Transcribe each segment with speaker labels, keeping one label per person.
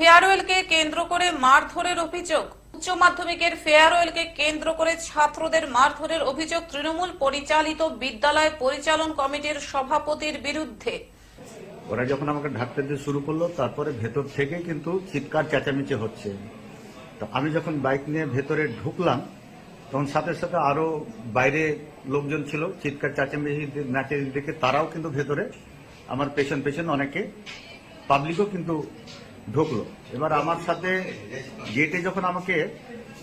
Speaker 1: ফেয়ারওয়েলকে কেন্দ্র করে মারধরের অভিযোগ। উচ্চ মাধ্যমিকের ফেয়ারওয়েলকে কেন্দ্র করে ছাত্রদের মারধরের অভিযোগ তৃণমূল পরিচালিত বিদ্যালয় পরিচালন কমিটির সভাপতির বিরুদ্ধে।
Speaker 2: ওরা যখন আমাকে ঢাকতে দিয়ে শুরু করল, তারপরে ভেতর থেকে কিন্তু চিৎকার চেঁচামেচি হচ্ছে। তো আমি যখন বাইক নিয়ে ভেতরে ঢুকলাম, তখন সাথে সাথে আরও বাইরে লোকজন ছিল, চিৎকার চেঁচামেচি নাচে দেখে তারাও কিন্তু ভেতরে। আমার পেছন পেছন অনেকে পাবলিকও কিন্তু ঢুকলো। এবার আমার সাথে গেটে যখন আমাকে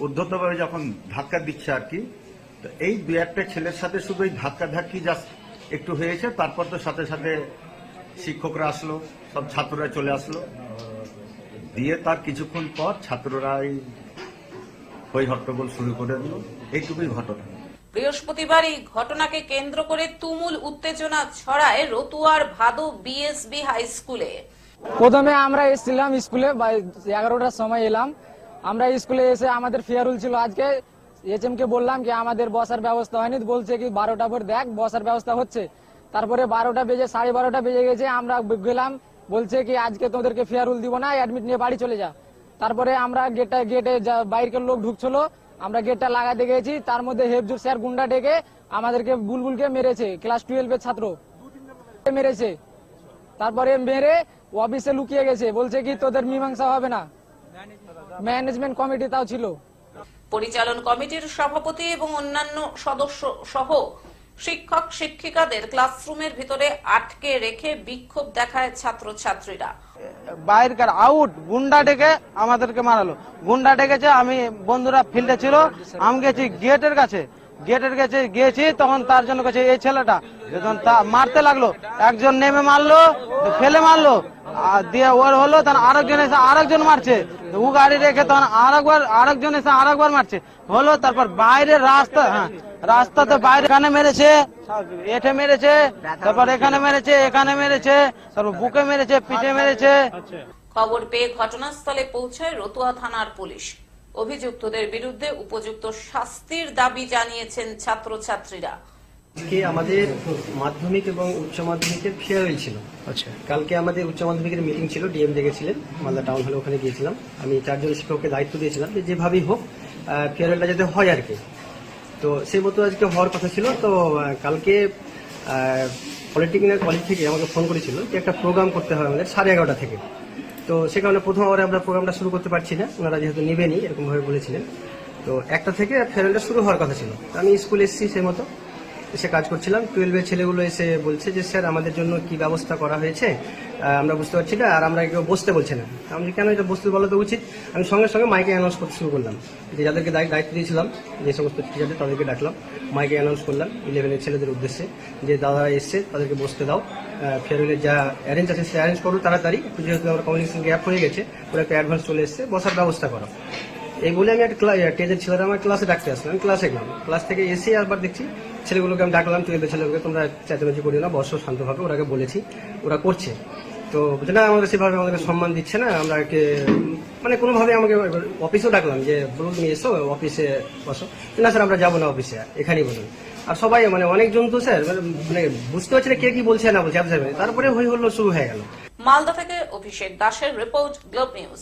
Speaker 2: উদ্ধতভাবে যখন ধাক্কা দিচ্ছে আর কি, তো এই দু একটা ছেলের সাথে শুধু এই ধাক্কা ধাক্কি জাস্ট একটু হয়েছে, তারপর তো সাথে সাথে শিক্ষকরা আসলো, সব ছাত্ররা চলে আসলো। দিয়ে তার কিছুক্ষণ পর ছাত্ররা এই হই হট্টগোল শুরু করে দিল। এইটুকুই ঘটনা।
Speaker 1: বৃহস্পতিবার এই ঘটনাকে কেন্দ্র করে তুমুল উত্তেজনা ছড়ায় রতুয়ার ভাদু বিএসবি হাই স্কুলে।
Speaker 3: প্রথমে আমরা এসেছিলাম স্কুলে এগারোটার সময় এলাম। আমরা স্কুলে এসে আমাদের ফেয়ারুল ছিল আজকে। এইচএম কে বললাম কি, আমাদের বসার ব্যবস্থা হয়নি। বলছে কি, বারোটা পর দেখ, বসার ব্যবস্থা হচ্ছে। তারপরে বারোটা বেজে, সাড়ে বারোটা বেজে গেছে, আমরা গেলাম। বলছে কি, আজকে তোদেরকে ফেয়ারুল দিব না, অ্যাডমিট নিয়ে বাড়ি চলে যা। তারপরে আমরা গেটটা, গেটে বাইরের লোক ঢুকছিল। আমরা গেটটা লাগাতে গেছি। তার মধ্যে হেফজুর স্যার গুন্ডা ডেকে আমাদেরকে বুলবুলকে মেরেছে, ক্লাস টুয়েলভের ছাত্র। মেরেছে। তারপরে মেরে অফিসে লুকিয়ে গেছে বলছে কি তোদের মীমাংসা হবে না। ম্যানেজমেন্ট কমিটি তাও ছিল।
Speaker 1: পরিচালন কমিটির সভাপতি এবং অন্যান্য সদস্য সহ শিক্ষক শিক্ষিকাদের ক্লাসরুমের ভিতরে আটকে রেখে বিক্ষোভ দেখায় ছাত্রছাত্রীরা।
Speaker 4: বাইরকার আউট গুন্ডা ডেকে আমাদেরকে মারালো। গুন্ডা ডেকেছে আমি বন্ধুরা ফিল্ডে ছিল আমি গেছি গেটের কাছে। গেটের কাছে গিয়েছি তখন তার জন্য কাছে এই ছেলেটা। যখন তা মারতে লাগল একজন নেমে মারলো ফেলে মারলো। দিয়ে ওর হলো আরেকজন এসে আরেকজন মারছে। ও গাড়ি রেখে তখন আরেকবার, আরেকজন এসে আরেকবার মারছে। হলো, তারপর বাইরে রাস্তা হ্যাঁ রাস্তাতে বাইরে এখানে মেরেছে মেরেছে, তারপর এখানে মেরেছে এখানে মেরেছে, তারপর বুকে মেরেছে, পিঠে মেরেছে।
Speaker 1: খবর পেয়ে ঘটনাস্থলে পৌঁছায় রতুয়া থানার পুলিশ। অভিযুক্তদের বিরুদ্ধে উপযুক্ত শাস্তির দাবি জানিয়েছেন ছাত্রছাত্রীরা।
Speaker 5: আজকে আমাদের মাধ্যমিক এবং উচ্চ মাধ্যমিকের ফেয়ারওয়েল ছিল। আচ্ছা। কালকে আমাদের উচ্চ মাধ্যমিকের মিটিং ছিল ডিএম ডেকেছিলেন মালদা টাউন হলে ওখানে গিয়েছিলাম। আমি চারজন শিক্ষককে দায়িত্ব দিয়েছিলাম যে যেভাবেই হোক ফেয়ারওয়েলটা যাতে হয় আর কি। তো সেই মতো আজকে হওয়ার কথা ছিল। তো কালকে পলিটেকনিক্যাল কলেজ থেকে আমাকে ফোন করেছিল যে একটা প্রোগ্রাম করতে হবে আমাদের সাড়ে এগারোটা থেকে। তো সে কারণে প্রথম আওয়ারে আমরা প্রোগ্রামটা শুরু করতে পারছি না। ওনারা যেহেতু নেবেনি এরকমভাবে বলেছিলেন। তো একটা থেকে ফেয়ারওয়েলটা শুরু হওয়ার কথা ছিল। আমি স্কুলে এসেছি সেই মতো। এসে কাজ করছিলাম। টুয়েলভের ছেলেগুলো এসে বলছে যে, স্যার, আমাদের জন্য কি ব্যবস্থা করা হয়েছে? আমরা বুঝতে পারছি না, আর আমরা কেউ বসতে বলছে না। আমি কেন এটা বসতে বলা তো উচিত? আমি সঙ্গে সঙ্গে মাইকে অ্যানাউন্স করতে শুরু করলাম। যে, যাদেরকে দায়িত্ব দিয়েছিলাম, যে সমস্ত টিচারদের তাদেরকে ডাকলাম। মাইকে অ্যানাউন্স করলাম ইলেভেনের ছেলেদের উদ্দেশ্যে যে দাদারা এসছে, তাদেরকে বসতে দাও। ফেয়ারওয়েলের যা অ্যারেঞ্জ আছে, সে অ্যারেঞ্জ করো, তাড়াতাড়ি। যেহেতু আমার কমিউনিকেশন গ্যাপ হয়ে গেছে, ওরা একটা অ্যাডভান্স চলে এসছে, বসার ব্যবস্থা করো। এই বলে আমি একটা টেজের ছেলেরা আমার ক্লাসে ডাকতে আসলাম আমি ক্লাসে গেলাম। ক্লাস থেকে এসে আবার দেখছি ছেলেগুলোকে আমি ডাকলাম টুয়েলভের ছেলেগুলোকে তোমরা চেঁচামেচি করিও না, বসো শান্তভাবে, ওরাকে বলেছি, ওরা করছে। তো না, আমাকে সেভাবে আমাদেরকে সম্মান দিচ্ছে না, আমরা একে মানে কোনোভাবে আমাকে অফিসেও ডাকলাম যে, বলুন, তুমি এসো অফিসে বসো। না, স্যার, আমরা যাব না অফিসে এখানেই বলুন। আর সবাই মানে অনেকজন তো, স্যার মানে মানে বুঝতে পারছি না কে কি বলছে না বলছে তারপরে হই হল্লো শুরু হয়ে গেল।
Speaker 1: মালদা থেকে অভিষেক দাসের রিপোর্ট গ্লোব নিউজ।